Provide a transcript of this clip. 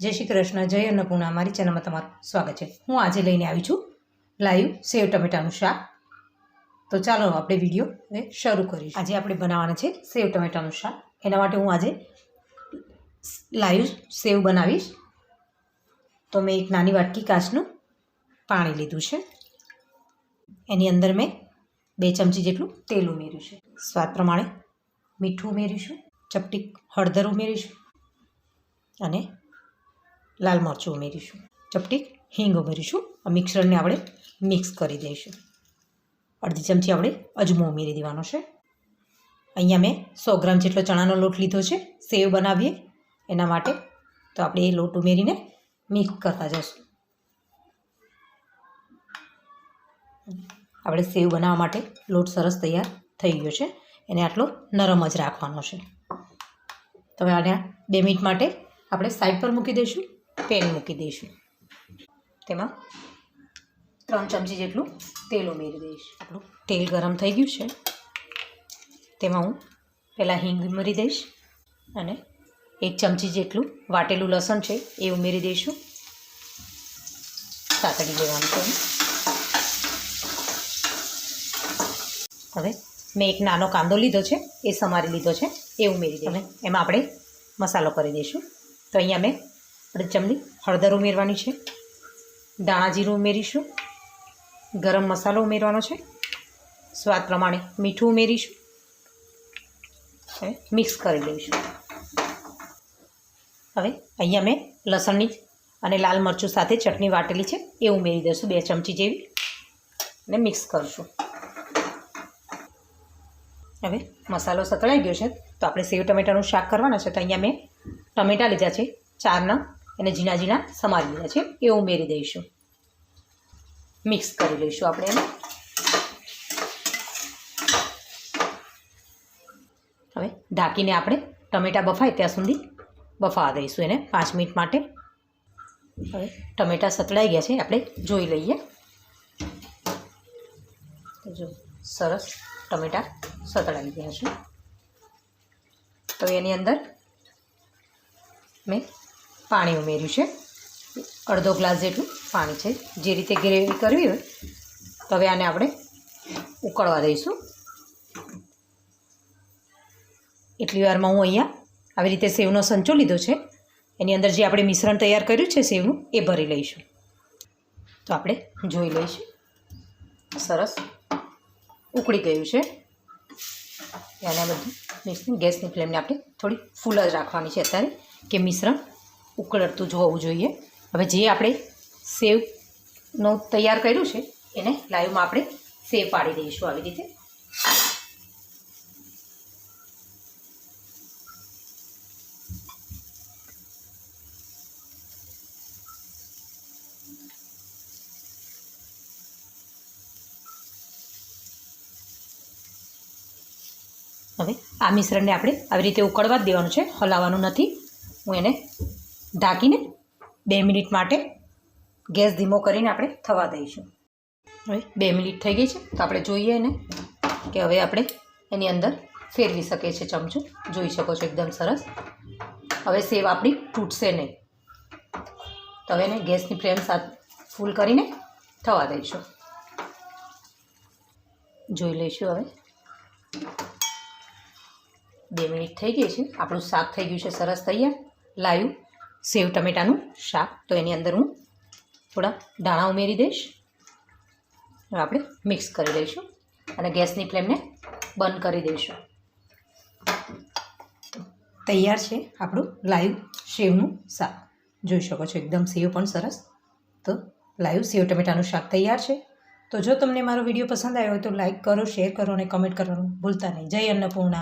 જય શ્રી કૃષ્ણ, જય અન્નપૂર્ણા. મારી ચેનલમાં તમારું સ્વાગત છે. હું આજે લઈને આવી છું લાઈવ સેવ ટમેટાનું શાક. તો ચાલો આપણે વીડિયો હવે શરૂ કરીશું. આજે આપણે બનાવવાના છે સેવ ટમેટાનું શાક. એના માટે હું આજે લાઈવ સેવ બનાવીશ. તો મેં એક નાની વાટકી કાચનું પાણી લીધું છે. એની અંદર મેં બે ચમચી જેટલું તેલ ઉમેર્યું છે. સ્વાદ પ્રમાણે મીઠું ઉમેરીશું ચપટી હળદર ઉમેરીશું અને લાલ મરચું ઉમેરીશું. ચપટી હિંગ ઉમેરીશું. આ મિક્સરને આપણે મિક્સ કરી દઈશું. અડધી ચમચી આપણે અજમો ઉમેરી દેવાનો છે. અહીંયા મેં સો ગ્રામ જેટલો ચણાનો લોટ લીધો છે. સેવ બનાવીએ. એના માટે તો આપણે એ લોટ ઉમેરીને મિક્સ કરતા જઈશું આપણે સેવ બનાવવા માટે લોટ સરસ તૈયાર થઈ ગયો છે. એને આટલો નરમ જ રાખવાનો છે. તો હવે આને બે મિનિટ માટે આપણે સાઈડ પર મૂકી દઈશું. પેન મૂકી દઈશું. તેમાં ત્રણ ચમચી જેટલું તેલ ઉમેરી દઈશ. આપણું તેલ ગરમ થઈ ગયું છે. તેમાં હું પહેલાં હિંગ ઉમેરી દઈશ અને એક ચમચી જેટલું વાટેલું લસણ છે એ ઉમેરી દઈશું. સાતડી લેવાનું છે હવે મેં એક નાનો કાંદો લીધો છે, એ સમારી લીધો છે, એ ઉમેરી દઈશું. એમાં આપણે મસાલો કરી દઈશું. તો અહીંયા મેં અડધી ચમની હળદર ઉમેરવાની છે. દાણા જીરું ઉમેરીશું. ગરમ મસાલો ઉમેરવાનો છે. સ્વાદ પ્રમાણે મીઠું ઉમેરીશું. હવે મિક્સ કરી લઈશું. હવે અહીંયા મેં લસણની અને લાલ મરચું સાથે ચટણી વાટેલી છે, એ ઉમેરી દઈશું બે ચમચી જેવી અને મિક્સ કરીશું. હવે મસાલો સતળાઈ ગયો છે, તો આપણે સેવ ટમેટાનું શાક કરવાના છે, તો અહીંયા મેં ટમેટાં લીધા છે, ચારના એને ઝીણા ઝીણા સમારી લીધા છે. એ ઉમેરી દઈશું. મિક્સ કરી લઈશું આપણે એને. હવે ઢાંકીને આપણે ટમેટાં બફાય ત્યાં સુધી બફાવા દઈશું એને પાંચ મિનિટ માટે. હવે ટમેટાં સતળાઈ ગયા છે, આપણે જોઈ લઈએ. જો સરસ ટમેટાં સતળાઈ ગયા છે. તો એની અંદર મેં પાણી ઉમેર્યું છે. અડધો ગ્લાસ જેટલું પાણી છે. જે રીતે ગ્રેવી કરવી હોય, તો હવે આને આપણે ઉકળવા દઈશું. એટલી વારમાં હું અહીંયા આવી રીતે સેવનો સંચો લીધો છે. એની અંદર જે આપણે મિશ્રણ તૈયાર કર્યું છે સેવનું, એ ભરી લઈશું. તો આપણે જોઈ લઈશું. સરસ ઉકળી ગયું છે. અને બધું મિક્સની ગેસની ફ્લેમને આપણે થોડી ફૂલ જ રાખવાની છે અત્યારે, કે મિશ્રણ ઉકળતું જ હોવું જોઈએ. હવે જે આપણે સેવનું તૈયાર કર્યું છે, એને લાઈવમાં આપણે સેવ પાડી દઈશું આવી રીતે. હવે આ મિશ્રણને આપણે આવી રીતે ઉકળવા જ દેવાનું છે, હલાવવાનું નથી. હું એને ઢાંકીને બે મિનિટ માટે ગેસ ધીમો કરીને આપણે થવા દઈશું. હવે બે મિનિટ થઈ ગઈ છે, તો આપણે જોઈએ એને કે હવે આપણે એની અંદર ફેરવી શકીએ છીએ ચમચું. જોઈ શકો છો એકદમ સરસ. હવે સેવ આપણી તૂટશે નહીં. તો હવે એને ગેસની ફ્લેમ સાથે ફૂલ કરીને થવા દઈશું. જોઈ લઈશું હવે. બે મિનિટ થઈ ગઈ છે, આપણું શાક થઈ ગયું છે સરસ તૈયાર. લાવ્યું સેવ ટમેટાનું શાક. તો એની અંદર હું થોડા દાણા ઉમેરી દઈશ. આપણે મિક્સ કરી દઈશું અને ગેસની ફ્લેમને બંધ કરી દઈશું. તૈયાર છે આપણું લાઈવ સેવનું શાક. જોઈ શકો છો, એકદમ સેવ પણ સરસ. તો લાઈવ સેવ ટમેટાનું શાક તૈયાર છે. તો જો તમને મારો વીડિયો પસંદ આવ્યો હોય તો લાઈક કરો, શેર કરો અને કમેન્ટ કરવાનું ભૂલતા નહીં. જય અન્નપૂર્ણા.